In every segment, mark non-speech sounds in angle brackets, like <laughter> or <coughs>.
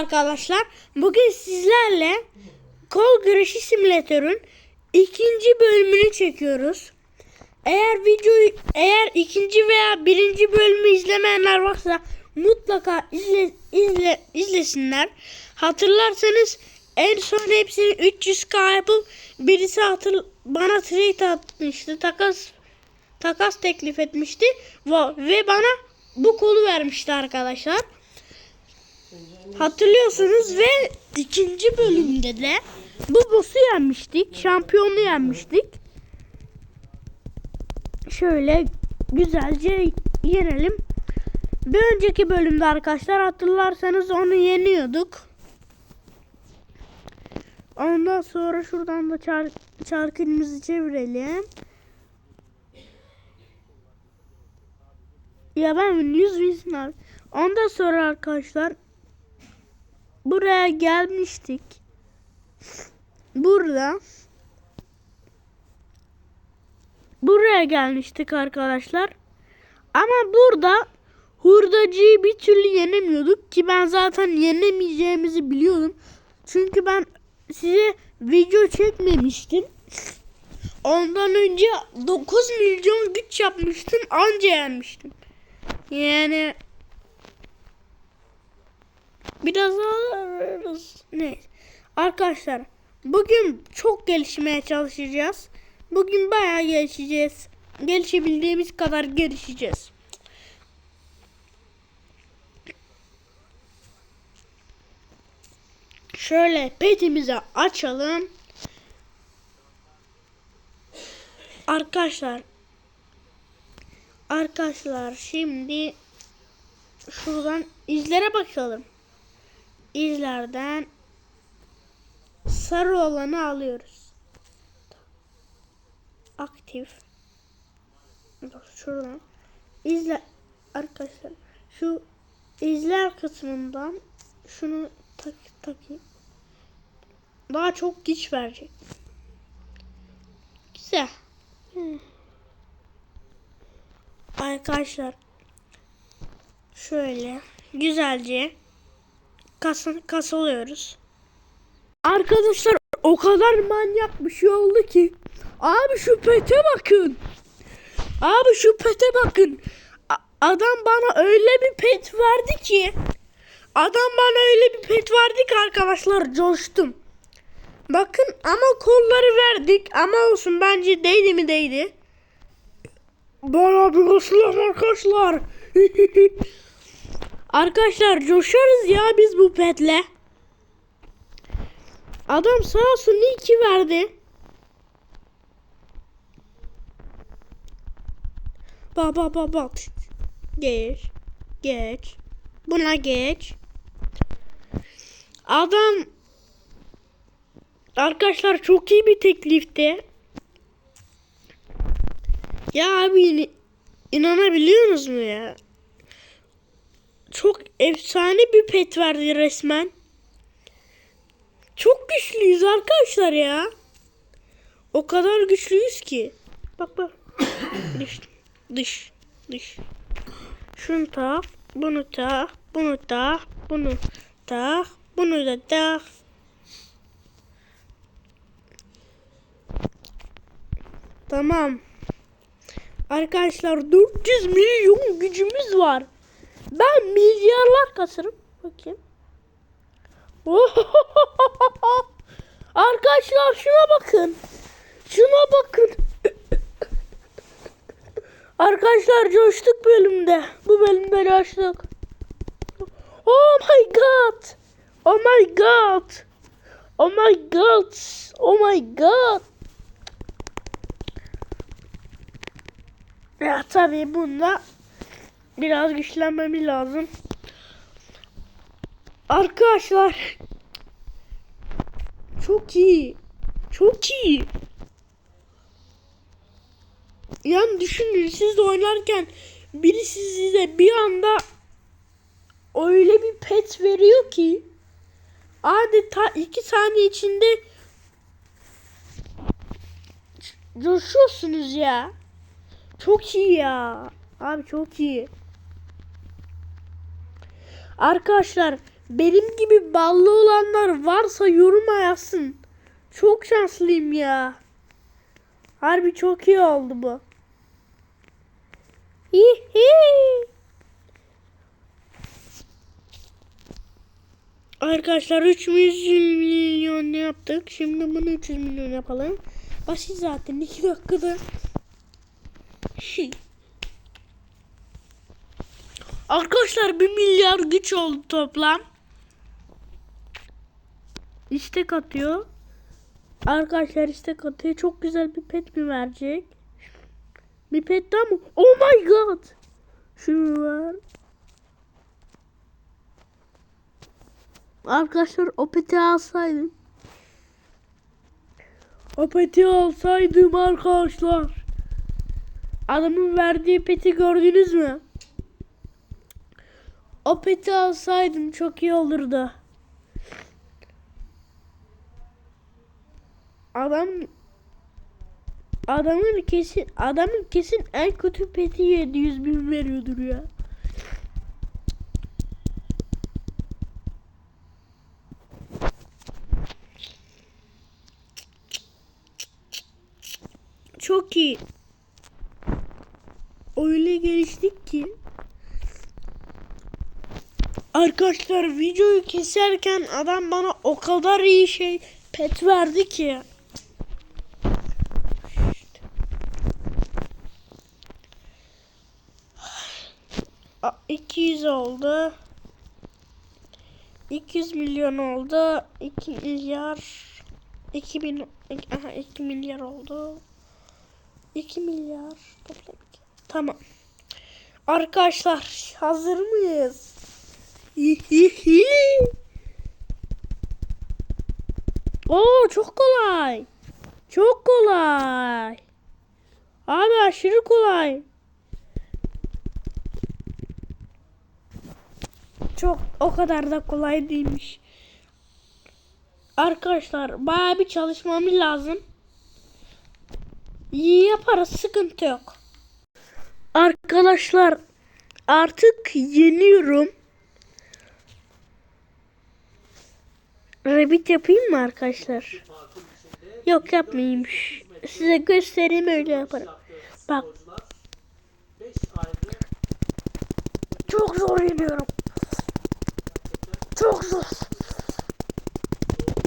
arkadaşlar. Bugün sizlerle kol güreşi simülatörün ikinci bölümünü çekiyoruz. Eğer videoyu eğer ikinci veya birinci bölümü izlemeyenler varsa mutlaka izle, izle, izlesinler. Hatırlarsanız en son hepsini 300k yapıp birisi hatır, bana trade atmıştı. Takas takas teklif etmişti ve ve bana bu kolu vermişti arkadaşlar. Hatırlıyorsunuz ve ikinci bölümde de bu boss'u yenmiştik. Şampiyonu yenmiştik. Şöyle güzelce yenelim. Bir önceki bölümde arkadaşlar hatırlarsanız onu yeniyorduk. Ondan sonra şuradan da çar çarkımızı çevirelim. Ya ben 100 bin abi. Ondan sonra arkadaşlar buraya gelmiştik. Burada buraya gelmiştik arkadaşlar. Ama burada hurdacıyı bir türlü yenemiyorduk ki ben zaten yenemeyeceğimizi biliyordum. Çünkü ben size video çekmemiştim. Ondan önce 9 milyon güç yapmıştım anca yenmiştim. Yani biraz daha ne? Arkadaşlar bugün çok gelişmeye çalışacağız. Bugün bayağı gelişeceğiz. Gelişebildiğimiz kadar gelişeceğiz. Şöyle petimizi açalım. Arkadaşlar Arkadaşlar şimdi şuradan izlere bakalım. İzlerden sarı olanı alıyoruz. Aktif. Şuradan. İzle arkadaşlar. Şu izler kısmından şunu tak takayım. Daha çok güç verecek. Güzel. Hmm. Arkadaşlar şöyle güzelce kasa, kasalıyoruz. Arkadaşlar o kadar manyak bir şey oldu ki. Abi şu pete bakın. Abi şu pete bakın. A- adam bana öyle bir pet verdi ki. Adam bana öyle bir pet verdi ki arkadaşlar coştum. Bakın ama kolları verdik ama olsun bence değdi mi değdi. Bana bir ıslah arkadaşlar. <laughs> arkadaşlar coşarız ya biz bu petle. Adam sağ olsun iki verdi. Bak bak bak bak. Geç. Geç. Buna geç. Adam Arkadaşlar çok iyi bir teklifti. Ya abi in- inanabiliyorsunuz mu ya? Çok efsane bir pet verdi resmen. Çok güçlüyüz arkadaşlar ya. O kadar güçlüyüz ki. Bak bak. <coughs> dış, dış, dış. Şunu tak, bunu tak, bunu tak, bunu tak, bunu da tak. Tamam. Arkadaşlar 400 milyon gücümüz var. Ben milyarlar kasarım. Bakayım. <laughs> Arkadaşlar şuna bakın. Şuna bakın. <laughs> Arkadaşlar coştuk bölümde. Bu bölümde coştuk. Oh my god. Oh my god. Oh my god. Oh my god. Ya tabii bunda biraz güçlenmemiz lazım. Arkadaşlar çok iyi. Çok iyi. Yani düşünün siz de oynarken birisi size bir anda öyle bir pet veriyor ki adeta iki saniye içinde coşuyorsunuz ya. Çok iyi ya. Abi çok iyi. Arkadaşlar benim gibi ballı olanlar varsa yoruma yazsın. Çok şanslıyım ya. Harbi çok iyi oldu bu. Hihi. Arkadaşlar 300 milyon yaptık. Şimdi bunu 300 milyon yapalım. Basit zaten 2 dakikada. Arkadaşlar 1 milyar güç oldu toplam. İstek atıyor. Arkadaşlar istek atıyor. Çok güzel bir pet mi verecek? Bir pet daha mı? Oh my god. Şunu var. Arkadaşlar o peti alsaydım. O peti alsaydım arkadaşlar. Adamın verdiği peti gördünüz mü? O peti alsaydım çok iyi olurdu. Adam adamın kesin adamın kesin en kötü peti 700 bin veriyordur ya. Çok iyi. Öyle geliştik ki Arkadaşlar videoyu keserken adam bana o kadar iyi şey pet verdi ki. A- 200 oldu. 200 milyon oldu. 2 milyar 2000 aha 2 milyar oldu. 2 milyar toplam. Tamam. Arkadaşlar hazır mıyız? Oo çok kolay. Çok kolay. Abi aşırı kolay. Çok o kadar da kolay değilmiş. Arkadaşlar bayağı bir çalışmamız lazım. İyi yaparız sıkıntı yok. Arkadaşlar artık yeniyorum. Rabbit yapayım mı arkadaşlar? Yok yapmayayım. Size göstereyim öyle yaparım. Bak. Çok zor yeniyorum. Çok zor.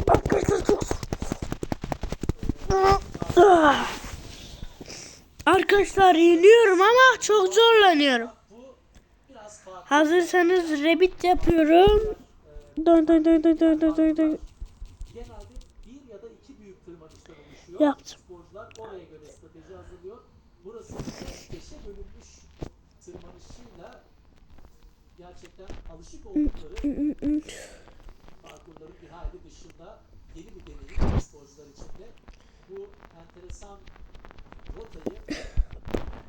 Arkadaşlar çok zor. Arkadaşlar yeniyorum ama çok zorlanıyorum. Hazırsanız rabbit yapıyorum. Dön dön dön dön dön dön dön dön. Genelde bir ya da iki büyük tırmanıştan oluşuyor. Yaptım. Sporcular oraya göre strateji hazırlıyor. Burası ise beşe bölünmüş tırmanışıyla gerçekten alışık oldukları parkurların bir hayli dışında yeni bir deneyim sporcular için de. Bu enteresan rotayı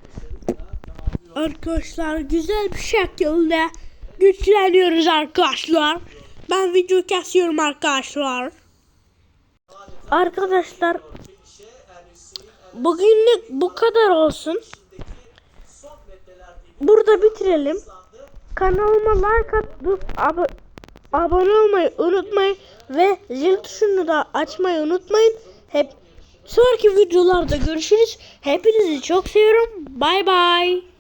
başarıyla tamamlıyor. Arkadaşlar güzel bir şekilde güçleniyoruz arkadaşlar. Ben video kesiyorum arkadaşlar. Arkadaşlar bugünlük bu kadar olsun. Burada bitirelim. Kanalıma like atıp abo- abone olmayı unutmayın ve zil tuşunu da açmayı unutmayın. Hep sonraki videolarda görüşürüz. Hepinizi çok seviyorum. Bay bay.